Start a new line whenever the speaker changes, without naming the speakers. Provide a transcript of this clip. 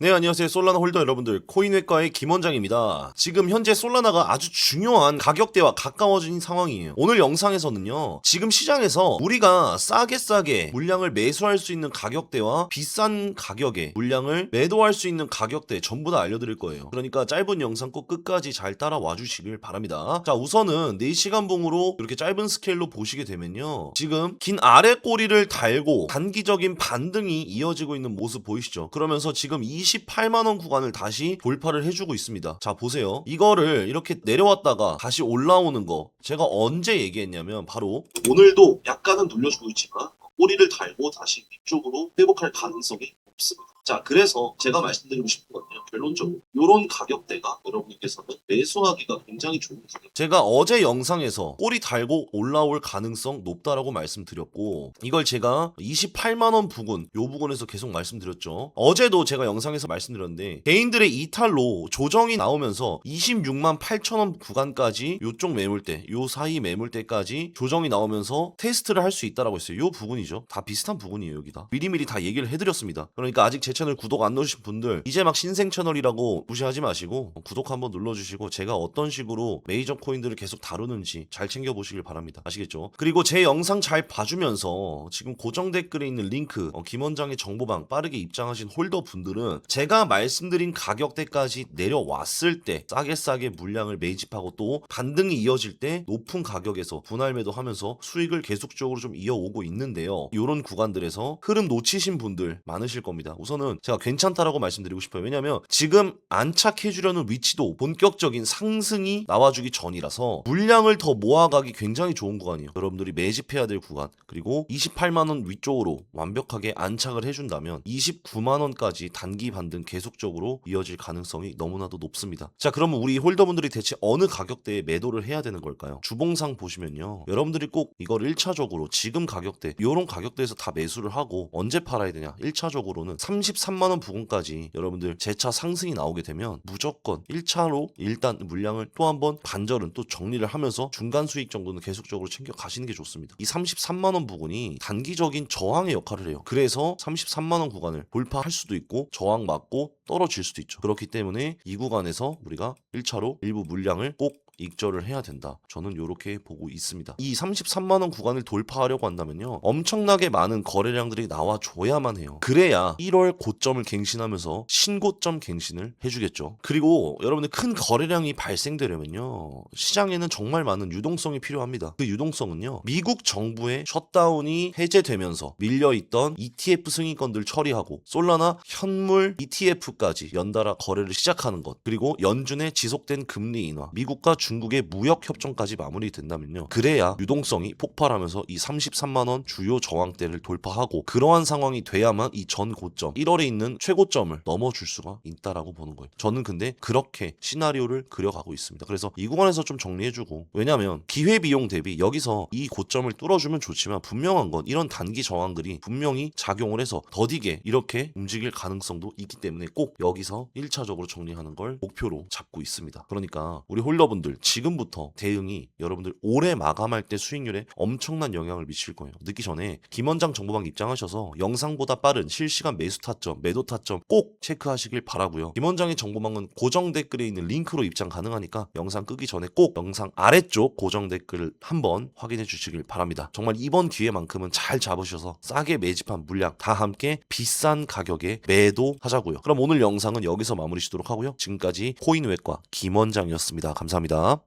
네, 안녕하세요. 솔라나 홀더 여러분들. 코인외과의 김원장입니다. 지금 현재 솔라나가 아주 중요한 가격대와 가까워진 상황이에요. 오늘 영상에서는요, 지금 시장에서 우리가 싸게 싸게 물량을 매수할 수 있는 가격대와 비싼 가격에 물량을 매도할 수 있는 가격대 전부 다 알려드릴 거예요. 그러니까 짧은 영상 꼭 끝까지 잘 따라와 주시길 바랍니다. 자, 우선은 4시간 봉으로 이렇게 짧은 스케일로 보시게 되면요. 지금 긴 아래 꼬리를 달고 단기적인 반등이 이어지고 있는 모습 보이시죠? 그러면서 지금 28만원 구간을 다시 돌파를 해주고 있습니다. 자, 보세요. 이거를 이렇게 내려왔다가 다시 올라오는 거 제가 언제 얘기했냐면 바로
오늘도 약간은 눌려주고 있지만 꼬리를 달고 다시 위쪽으로 회복할 가능성이 없습니다. 자, 그래서 제가 말씀드리고 싶은 건요. 결론적으로 이런 가격대가 여러분께서는 매수하기가 굉장히 좋은 가격.
제가 어제 영상에서 꼬리 달고 올라올 가능성 높다라고 말씀드렸고 이걸 제가 28만 원 부근 요 부근에서 계속 말씀드렸죠. 어제도 제가 영상에서 말씀드렸는데 개인들의 이탈로 조정이 나오면서 26만 8천 원 구간까지 요쪽 매물대 요 사이 매물대까지 조정이 나오면서 테스트를 할 수 있다라고 했어요. 요 부분이죠. 다 비슷한 부분이에요 여기다. 미리미리 다 얘기를 해드렸습니다. 그러니까 아직 제 채널 구독 안 누르신 분들 이제 막 신생 채널이라고 무시하지 마시고 구독 한번 눌러주시고 제가 어떤 식으로 메이저 코인들을 계속 다루는지 잘 챙겨보시길 바랍니다. 아시겠죠? 그리고 제 영상 잘 봐주면서 지금 고정 댓글에 있는 링크 어, 김원장의 정보방 빠르게 입장하신 홀더 분들은 제가 말씀드린 가격대까지 내려왔을 때 싸게 싸게 물량을 매집하고 또 반등이 이어질 때 높은 가격에서 분할 매도하면서 수익을 계속적으로 좀 이어오고 있는데요. 이런 구간들에서 흐름 놓치신 분들 많으실 겁니다. 우선은 제가 괜찮다라고 말씀드리고 싶어요. 왜냐면 지금 안착해주려는 위치도 본격적인 상승이 나와주기 전이라서 물량을 더 모아가기 굉장히 좋은 구간이에요. 여러분들이 매집해야 될 구간. 그리고 28만원 위쪽으로 완벽하게 안착을 해준다면 29만원까지 단기 반등 계속적으로 이어질 가능성이 너무나도 높습니다. 자 그러면 우리 홀더분들이 대체 어느 가격대에 매도를 해야 되는 걸까요? 주봉상 보시면요. 여러분들이 꼭 이걸 1차적으로 지금 가격대 이런 가격대에서 다 매수를 하고 언제 팔아야 되냐? 1차적으로는 33만원 부근까지 여러분들 재차 상승이 나오게 되면 무조건 1차로 일단 물량을 또 한 번 반절은 또 정리를 하면서 중간 수익 정도는 계속적으로 챙겨 가시는 게 좋습니다. 이 33만 원 부분이 단기적인 저항의 역할을 해요. 그래서 33만 원 구간을 돌파할 수도 있고 저항 맞고 떨어질 수도 있죠. 그렇기 때문에 이 구간에서 우리가 1차로 일부 물량을 꼭 익절을 해야 된다. 저는 이렇게 보고 있습니다. 이 33만 원 구간을 돌파하려고 한다면요. 엄청나게 많은 거래량들이 나와 줘야만 해요. 그래야 1월 고점을 갱신하면서 신고점 갱신을 해 주겠죠. 그리고 여러분들 큰 거래량이 발생되려면요. 시장에는 정말 많은 유동성이 필요합니다. 그 유동성은요. 미국 정부의 셧다운이 해제되면서 밀려 있던 ETF 승인권들 처리하고 솔라나 현물 ETF까지 연달아 거래를 시작하는 것 그리고 연준의 지속된 금리 인하 미국과 중국의 무역 협정까지 마무리된다면요. 그래야 유동성이 폭발하면서 이 33만 원 주요 저항대를 돌파하고 그러한 상황이 돼야만 이 전 고점 1월에 있는 최고점을 넘어줄 수가 있다라고 보는 거예요. 저는 근데 그렇게 시나리오를 그려가고 있습니다. 그래서 이 구간에서 좀 정리해주고 왜냐하면 기회 비용 대비 여기서 이 고점을 뚫어주면 좋지만 분명한 건 이런 단기 저항들이 분명히 작용을 해서 더디게 이렇게 움직일 가능성도 있기 때문에 꼭 여기서 1차적으로 정리하는 걸 목표로 잡고 있습니다. 그러니까 우리 홀더분들 지금부터 대응이 여러분들 올해 마감할 때 수익률에 엄청난 영향을 미칠 거예요. 늦기 전에 김원장 정보방 입장하셔서 영상보다 빠른 실시간 매수 타점, 매도 타점 꼭 체크하시길 바라고요. 김원장의 정보방은 고정 댓글에 있는 링크로 입장 가능하니까 영상 끄기 전에 꼭 영상 아래쪽 고정 댓글을 한번 확인해 주시길 바랍니다. 정말 이번 기회만큼은 잘 잡으셔서 싸게 매집한 물량 다 함께 비싼 가격에 매도하자고요. 그럼 오늘 영상은 여기서 마무리 짓도록 하고요. 지금까지 코인외과 김원장이었습니다. 감사합니다.